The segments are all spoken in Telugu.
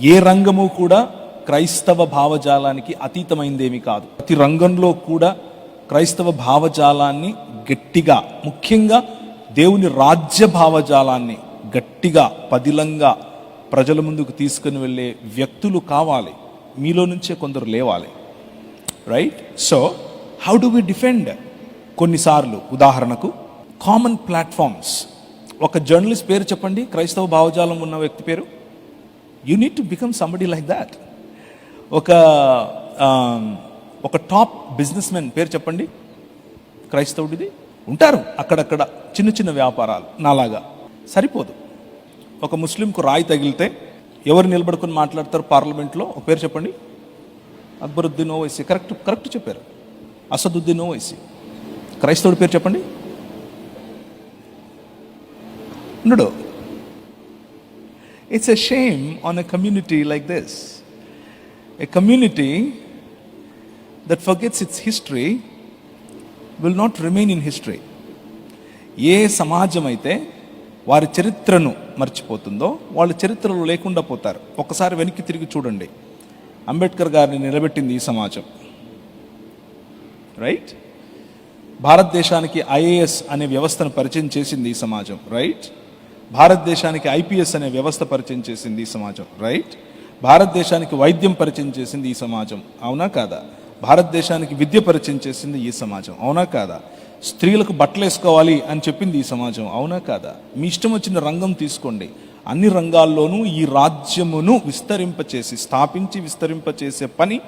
ఏ రంగము కూడా క్రైస్తవ భావజాలానికి అతీతమైందేమి కాదు. ప్రతి రంగంలో కూడా క్రైస్తవ భావజాలాన్ని గట్టిగా ముఖ్యంగా దేవుని రాజ్య భావజాలాన్ని గట్టిగా పదిలంగా ప్రజల ముందుకు తీసుకుని వెళ్ళే వ్యక్తులు కావాలి. మీలో నుంచే కొందరు లేవాలి. Right so how do we defend కొన్నిసార్లు ఉదాహరణకు కామన్ ప్లాట్ఫామ్స్ ఒక జర్నలిస్ట్ పేరు చెప్పండి. క్రైస్తవ భావజాలం ఉన్న వ్యక్తి పేరు? You need to become somebody like that ఒక um, ఒక టాప్ బిజినెస్ మెన్ పేరు చెప్పండి? క్రైస్తవుడిది. ఉంటారు అక్కడక్కడ చిన్న చిన్న వ్యాపారాలు నాలాగా. సరిపోదు. ఒక ముస్లింకు రాయి తగిలితే ఎవరు నిలబడుకుని మాట్లాడతారు పార్లమెంట్లో? ఒక పేరు చెప్పండి? అక్బరుద్దీన్ ఓవైసీ. కరెక్ట్ కరెక్ట్ చెప్పారు. అసదుద్దీన్ ఓవైసీ. క్రైస్తవుడి పేరు చెప్పండి? ఉండడు it's a shame on a community like this. A community that forgets it's history will not remain in history ఏ సమాజం అయితే వారి చరిత్రను మర్చిపోతుందో వాళ్ళ చరిత్రలో లేకుండా పోతారు. ఒకసారి వెనక్కి తిరిగి చూడండి. అంబేద్కర్ గారిని నిలబెట్టింది ఈ సమాజం. రైట్ భారతదేశానికి ఐఏఎస్ అనే వ్యవస్థను పరిచయం చేసింది ఈ సమాజం. రైట్ భారతదేశానికి ఐపీఎస్ అనే వ్యవస్థ పరిచయం చేసింది ఈ సమాజం రైట్ భారతదేశానికి వైద్యం పరిచయం చేసింది ఈ సమాజం అవునా కాదా? భారతదేశానికి విద్య పరిచయం చేసింది ఈ సమాజం అవునా కాదా? స్త్రీలకు బట్టలు వేసుకోవాలి అని చెప్పింది ఈ సమాజం అవునా కాదా? మీ ఇష్టం వచ్చిన రంగం తీసుకోండి. అన్ని రంగాల్లోనూ ఈ రాజ్యమును విస్తరింపచేసి స్థాపించి విస్తరింపచేసే పని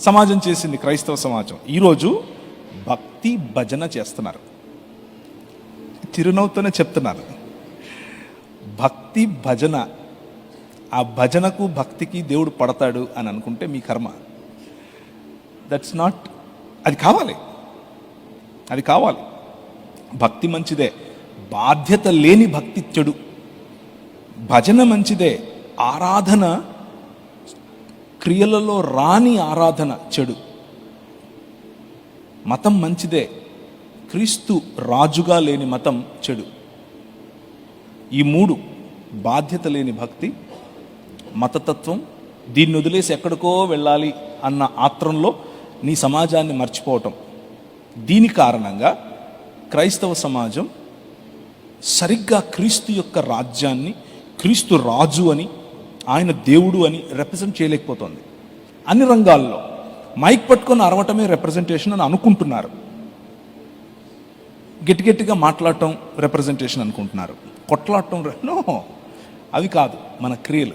సమాజం చేసింది క్రైస్తవ సమాజం. ఈరోజు భక్తి భజన చేస్తున్నారు. చిరునవ్వుతోనే చెప్తున్నారు. భక్తి భజన. ఆ భజనకు భక్తికి దేవుడు పడతాడు అని అనుకుంటే మీ కర్మ. దట్స్ నాట్ అది కావాలి. అది కావాలి. భక్తి మంచిదే. బాధ్యత లేని భక్తి చెడు. భజన మంచిదే. ఆరాధన క్రియలలో రాని ఆరాధన చెడు. మతం మంచిదే. క్రీస్తు రాజుగా లేని మతం చెడు. ఈ మూడు బాధ్యత లేని భక్తి మతతత్వం దీన్ని వదిలేసి ఎక్కడికో వెళ్ళాలి అన్న ఆత్రంలో నీ సమాజాన్ని మర్చిపోవటం. దీని కారణంగా క్రైస్తవ సమాజం సరిగ్గా క్రీస్తు యొక్క రాజ్యాన్ని క్రీస్తు రాజు అని ఆయన దేవుడు అని రిప్రజెంట్ చేయలేకపోతుంది. అన్ని రంగాల్లో మైక్ పట్టుకొని అరవటమే రిప్రజెంటేషన్ అని అనుకుంటున్నారు. గట్టి గట్టిగా మాట్లాడటం రిప్రజెంటేషన్ అనుకుంటున్నారు. కొట్లాడటం నో! అవి కాదు మన క్రియలు.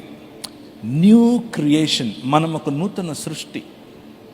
న్యూ క్రియేషన్ మనం ఒక నూతన సృష్టి.